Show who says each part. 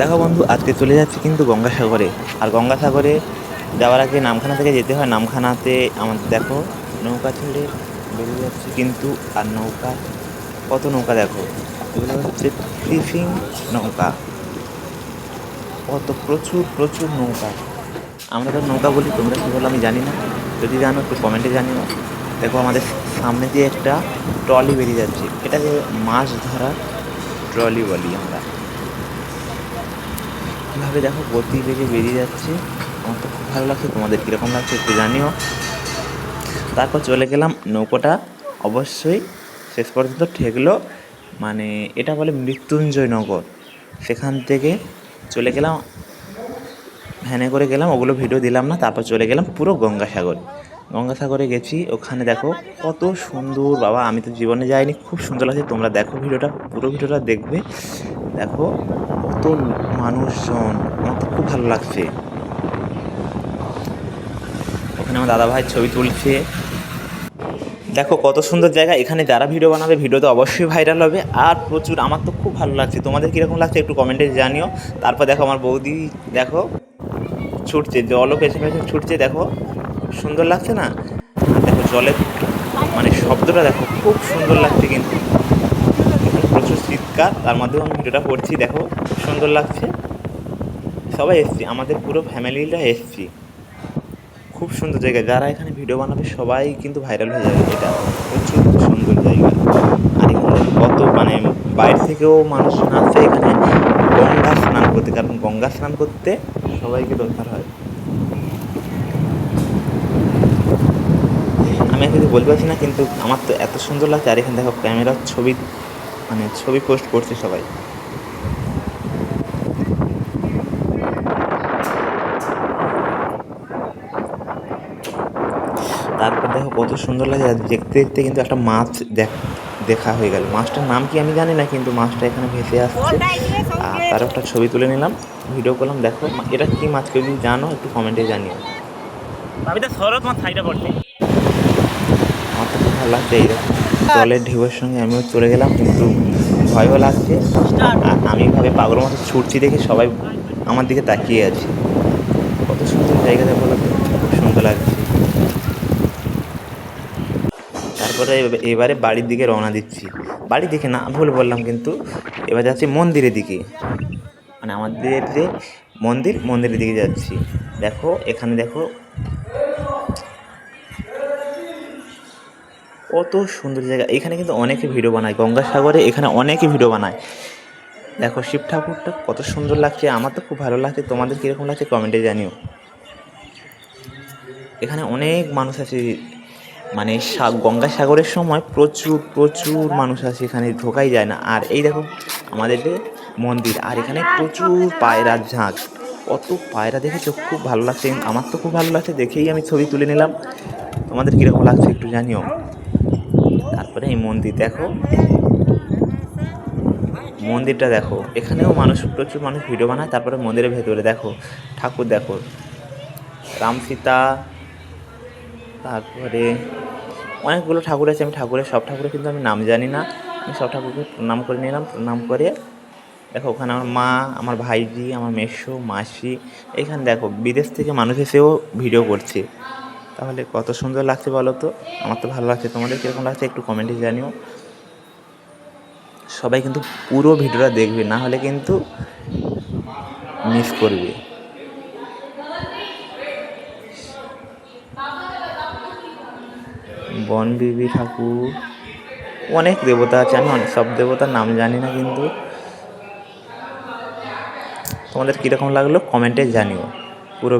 Speaker 1: দেখো বন্ধু, আজকে চলে যাচ্ছি কিন্তু গঙ্গাসাগরে। আর গঙ্গাসাগরে যাওয়ার আগে নামখানা থেকে যেতে হয়। নামখানাতে আমাদের দেখো, নৌকা ছেড়ে বেরিয়ে যাচ্ছে কিন্তু, আর নৌকা, কত নৌকা দেখো? এগুলো হচ্ছে ফিশিং নৌকা। কত প্রচুর প্রচুর নৌকা। আমরা তো নৌকা বলি, তোমরা কী বলো আমি জানি না। যদি জানো, একটু কমেন্টে জানিও। দেখো, আমাদের সামনে দিয়ে একটা ট্রলি বেরিয়ে যাচ্ছে। এটাকে মাছ ধরার ট্রলি বলি আমরা। কীভাবে দেখো গতি বেগে বেরিয়ে যাচ্ছে? আমার তো খুব ভালো লাগছে, তোমাদের কীরকম লাগছে একটু জানিও। তারপর চলে গেলাম নৌকোটা। অবশ্যই শেষ পর্যন্ত ঠেকলো। মানে এটা বলে মৃত্যুঞ্জয় নগর। সেখান থেকে চলে গেলাম, ভ্যানে করে গেলাম, ওগুলো ভিডিও দিলাম না, তারপর চলে গেলাম পুরো গঙ্গাসাগর। গঙ্গাসাগরে গেছি। ওখানে দেখো কত সুন্দর, বাবা, আমি তো জীবনে যাইনি, খুব সুন্দর লাগছে। তোমরা দেখো ভিডিওটা, পুরো ভিডিওটা দেখবে। দেখো কত মানুষজন, আমার তো খুব ভালো লাগছে। ওখানে আমার দাদা ভাই ছবি তুলছে। দেখো কত সুন্দর জায়গা, এখানে যারা ভিডিও বানাবে, ভিডিও তো অবশ্যই ভাইরাল হবে। আর প্রচুর, আমার তো খুব ভালো লাগছে। তোমাদের কীরকম লাগছে একটু কমেন্টে জানিও। তারপর দেখো আমার বৌদি, দেখো ছুটছে, জলও পেছনে পেছনে ছুটছে, দেখো। সুন্দর লাগছে না? দেখো জলের মানে শব্দটা দেখো, খুব সুন্দর লাগছে কিন্তু। প্রচুর শীতকাল, তার মধ্যেও আমি ভিডিওটা করছি, দেখো, খুব সুন্দর লাগছে। সবাই এসছি, আমাদের পুরো ফ্যামিলিটা এসছি। খুব সুন্দর জায়গা, যারা এখানে ভিডিও বানাবে, সবাই কিন্তু ভাইরাল হয়ে যাবে, এটা প্রচুর সুন্দর জায়গা। আর এখানে কত মানে বাইরে থেকেও মানুষজন আসছে এখানে গঙ্গা স্নান করতে, কারণ গঙ্গা স্নান করতে সবাইকে দরকার হয়। আমি কিছু বলতে পারছি না কিন্তু আমার তো এত সুন্দর লাগছে আর এখানে দেখো ক্যামেরার ছবি মানে ছবি পোস্ট করছে সবাই। তারপর দেখো কত সুন্দর লাগে আর দেখতে দেখতে কিন্তু একটা মাছ দেখ দেখা হয়ে গেল। মাছটার নাম কি আমি জানি না কিন্তু মাছটা এখানে ভেসে আসছে। আর তার একটা ছবি তুলে নিলাম ভিডিও করলাম দেখো মা- এটা কি মাছ কেউ যদি জানো একটু কমেন্টে জানিও।
Speaker 2: আমি তো শরৎ আমার সাইডে পড়ছে
Speaker 1: আমার তো খুব ভালো লাগছে এই জলের ঢেউয়ের সঙ্গে আমিও চলে গেলাম কিন্তু ভয়ও লাগছে। আর আমি ভাবে পাগল মতো ছুটছি দেখে সবাই আমার দিকে তাকিয়ে আছে। কত সুন্দর জায়গাটা বলো খুব সুন্দর লাগছে। তারপরে এবারে বাড়ির দিকে রওনা দিচ্ছি। বাড়ির দিকে না ভুল বললাম কিন্তু এবার যাচ্ছি মন্দিরের দিকে। মানে আমাদের যে মন্দির মন্দিরের দিকে যাচ্ছি। দেখো এখানে দেখো কত সুন্দর জায়গা। এখানে কিন্তু অনেকে ভিডিও বানায়। গঙ্গাসাগরে এখানে অনেকে ভিডিও বানায়। দেখো, শিব ঠাকুরটা কত সুন্দর লাগছে। আমার তো খুব ভালো লাগছে। তোমাদের কীরকম লাগছে কমেন্টে জানিও। এখানে অনেক মানুষ আছে। মানে গঙ্গাসাগরের সময় প্রচুর প্রচুর মানুষ আছে। এখানে ঢোকাই যায় না। আর এই দেখো, আমাদের মন্দির, আর এখানে প্রচুর পায়রার ঝাঁক। কত পায়রা দেখেছ? খুব ভালো লাগছে। আমার তো খুব ভালো লাগছে। দেখেই আমি ছবি তুলে নিলাম। তোমাদের কীরকম লাগছে একটু জানিও। তারপরে এই মন্দির দেখো। মন্দিরটা দেখো। এখানেও মানুষ, প্রচুর মানুষ ভিডিও বানায়, তারপরে মন্দিরের ভেতরে দেখো। ঠাকুর দেখো। রাম সীতা, তারপরে অনেকগুলো ঠাকুর আছে, আমি ঠাকুরের, সব ঠাকুরের কিন্তু আমি নাম জানি না। আমি সব ঠাকুরকে প্রণাম করে নিলাম, প্রণাম করে দেখো, ওখানে আমার মা, আমার ভাইজি, আমার মেসো, মাসি, এখানে দেখো, বিদেশ থেকে মানুষ এসেও ভিডিও করছে। তাহলে কত সুন্দর লাগছে বলো তো? আমার তো ভালো লাগছে তোমাদের কীরকম লাগছে একটু কমেন্টে জানিও। সবাই কিন্তু পুরো ভিডিওটা দেখবে, না হলে কিন্তু মিস করবে। বনবিবি ঠাকুর, অনেক দেবতা আছে, আমি অনেক, সব দেবতার নাম জানি না কিন্তু। তোমাদের কীরকম লাগল? কমেন্টে জানিও। পুরো